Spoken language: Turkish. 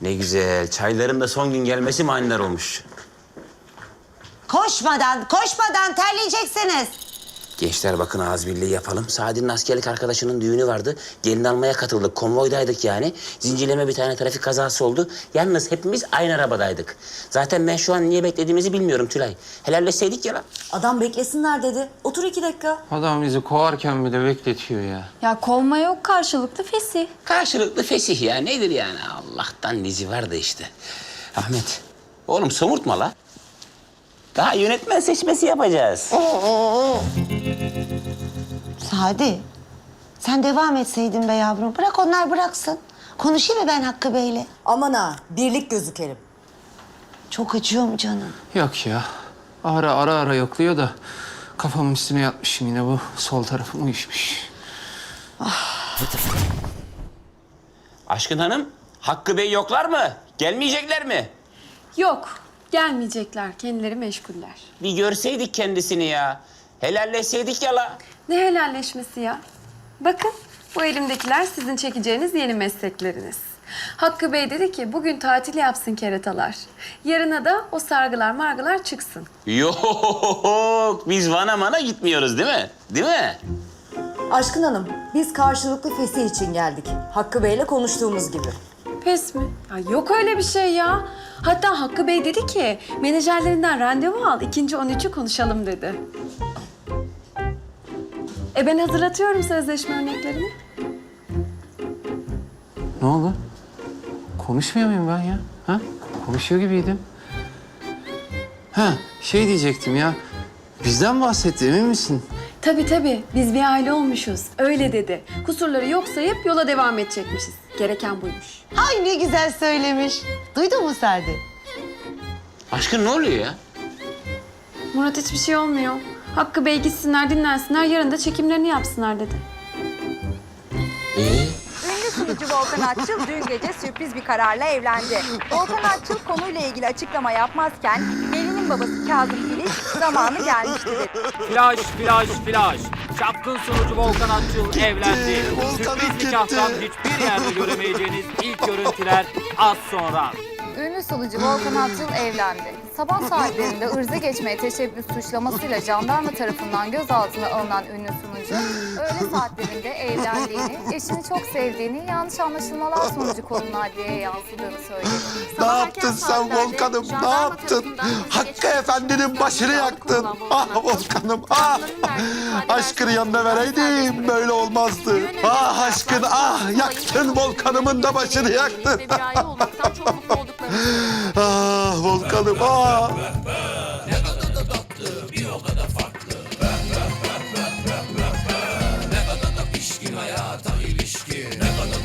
Ne güzel. Çayların da son gün gelmesi manidar olmuş. Koşmadan, koşmadan terleyeceksiniz. Gençler bakın ağız birliği yapalım. Sadi'nin askerlik arkadaşının düğünü vardı. Gelin almaya katıldık. Konvoydaydık yani. Zincirleme bir tane trafik kazası oldu. Yalnız hepimiz aynı arabadaydık. Zaten ben şu an niye beklediğimizi bilmiyorum Tülay. Helalleşseydik ya lan. Adam beklesinler dedi. Otur iki dakika. Adam bizi kovarken bile bekletiyor ya. Ya kovma yok karşılıklı fesih. Karşılıklı fesih ya. Nedir yani? Allah'tan dizi vardı işte. Ahmet. Oğlum somurtma la. Daha yönetmen seçmesi yapacağız. Sadi, sen devam etseydin be yavrum. Bırak onlar bıraksın. Konuşayım mı ben Hakkı Bey'le? Aman ha birlik gözükelim. Çok acıyor mu canım? Yok ya. Ara ara ara yokluyor da kafamın üstüne yatmışım yine bu sol tarafım uyuşmuş. Aşkın Hanım, Hakkı Bey yoklar mı? Gelmeyecekler mi? Yok gelmeyecekler kendileri meşguller. Bir görseydik kendisini ya. Helalleşseydik ya la. Ne helalleşmesi ya? Bakın bu elimdekiler sizin çekeceğiniz yeni meslekleriniz. Hakkı Bey dedi ki bugün tatil yapsın keratalar. Yarına da o sargılar margılar çıksın. Yok, biz Van'a mana gitmiyoruz değil mi? Değil mi? Aşkın Hanım biz karşılıklı fesih için geldik. Hakkı Bey'le konuştuğumuz gibi. Pes mi? Ya yok öyle bir şey ya. Hatta Hakkı Bey dedi ki menajerlerinden randevu al ikinci 13'ü konuşalım dedi. E ben hazırlatıyorum sözleşme örneklerini. Ne oldu? Konuşmuyor muyum ben ya? Ha? Konuşuyor gibiydim. Ha, şey diyecektim ya. Bizden bahsetti emin misin? Tabii tabii biz bir aile olmuşuz. Öyle dedi. Kusurları yok sayıp yola devam edecekmişiz. Gereken buymuş. Ay ne güzel söylemiş. Duydun mu Sadi? Aşkın ne oluyor ya? Murat hiçbir şey olmuyor. Hakkı Bey gitsinler dinlensinler yarın da çekimlerini yapsınlar dedi. Ee? Ünlü sunucu Volkan Atçıl dün gece sürpriz bir kararla evlendi. Volkan Atçıl konuyla ilgili açıklama yapmazken babası Kazım Filiz zamanı gelmişti dedi. Flash, flash, flash. Çapkın sunucu Volkan Atçıl evlendi. Sürpriz nikahtan hiçbir yerde göremeyeceğiniz ilk görüntüler az sonra. Ünlü sunucu Volkan Atçıl evlendi. Sabah saatlerinde ırza geçmeye teşebbüs suçlamasıyla jandarma tarafından gözaltına alınan ünlü sunucu, öğle saatlerinde evlendiğini, eşini çok sevdiğini, yanlış anlaşılmalar sonucu konunun adliyeye yansıdığını söyledi. Ne yaptın sen saatlerde Volkan'ım? Ne jandarma yaptın? tarafından Hakkı Efendi'nin başını yaktın. Ah Volkan Volkan'ım ah. savcıların verdiği Aşkını yanına vereydim böyle olmazdı. Ah aşkın ah yaktın Volkan'ımın da başını yaktın. Ve bir aile olmaktan çok mutlu söyledi. Ah Volkan'ım ah.